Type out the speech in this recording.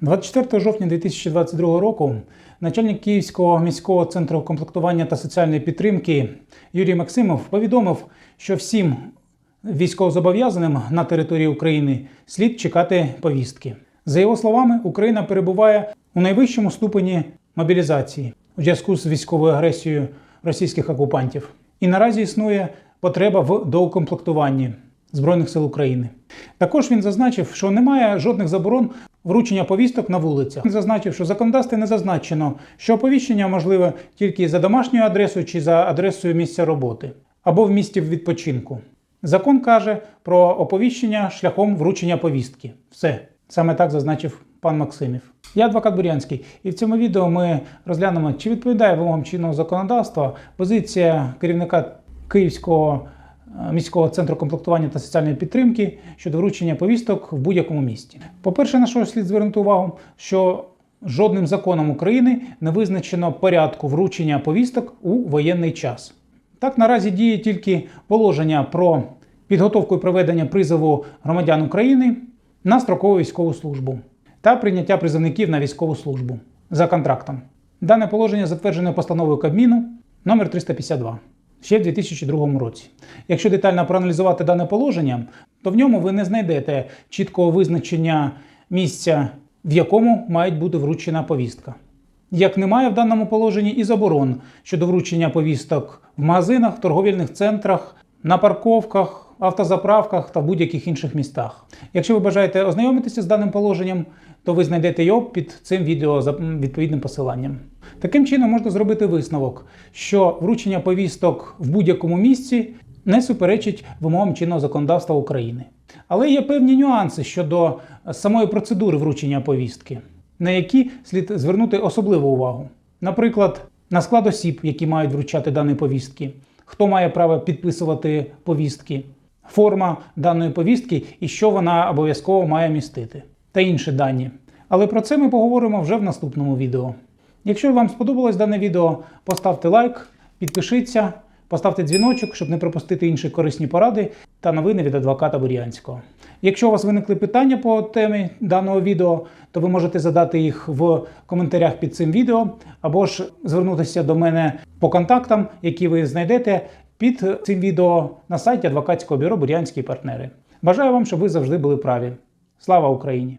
24 жовтня 2022 року начальник Київського міського центру комплектування та соціальної підтримки Юрій Максимов повідомив, що всім військовозобов'язаним на території України слід чекати повістки. За його словами, Україна перебуває у найвищому ступені мобілізації у зв'язку з військовою агресією російських окупантів. І наразі існує потреба в доукомплектуванні Збройних сил України. Також він зазначив, що немає жодних заборон вручення повісток на вулицях. Зазначив, що законодавстві не зазначено, що оповіщення можливе тільки за домашньою адресою чи за адресою місця роботи або в місті відпочинку. Закон каже про оповіщення шляхом вручення повістки. Все саме так зазначив пан Максимів. Я адвокат Бурянський, і в цьому відео ми розглянемо, чи відповідає вимогам чинного законодавства позиція керівника Київського міського центру комплектування та соціальної підтримки щодо вручення повісток в будь-якому місті. По-перше, на що слід звернути увагу, що жодним законом України не визначено порядку вручення повісток у воєнний час. Так наразі діє тільки положення про підготовку і проведення призову громадян України на строкову військову службу та прийняття призовників на військову службу за контрактом. Дане положення затверджене постановою Кабміну номер 352 ще в 2002 році. Якщо детально проаналізувати дане положення, то в ньому ви не знайдете чіткого визначення місця, в якому мають бути вручена повістка. Як немає в даному положенні і заборон щодо вручення повісток в магазинах, торговельних центрах, на парковках, автозаправках та в будь-яких інших містах. Якщо ви бажаєте ознайомитися з даним положенням, то ви знайдете його під цим відео за відповідним посиланням. Таким чином можна зробити висновок, що вручення повісток в будь-якому місці не суперечить вимогам чинного законодавства України. Але є певні нюанси щодо самої процедури вручення повістки, на які слід звернути особливу увагу. Наприклад, на склад осіб, які мають вручати дані повістки, хто має право підписувати повістки, форма даної повістки і що вона обов'язково має містити, та інші дані. Але про це ми поговоримо вже в наступному відео. Якщо вам сподобалось дане відео, поставте лайк, підпишіться, поставте дзвіночок, щоб не пропустити інші корисні поради та новини від адвоката Бурянського. Якщо у вас виникли питання по темі даного відео, то ви можете задати їх в коментарях під цим відео, або ж звернутися до мене по контактам, які ви знайдете під цим відео на сайті адвокатського бюро Бурянські партнери. Бажаю вам, щоб ви завжди були праві. Слава Україні!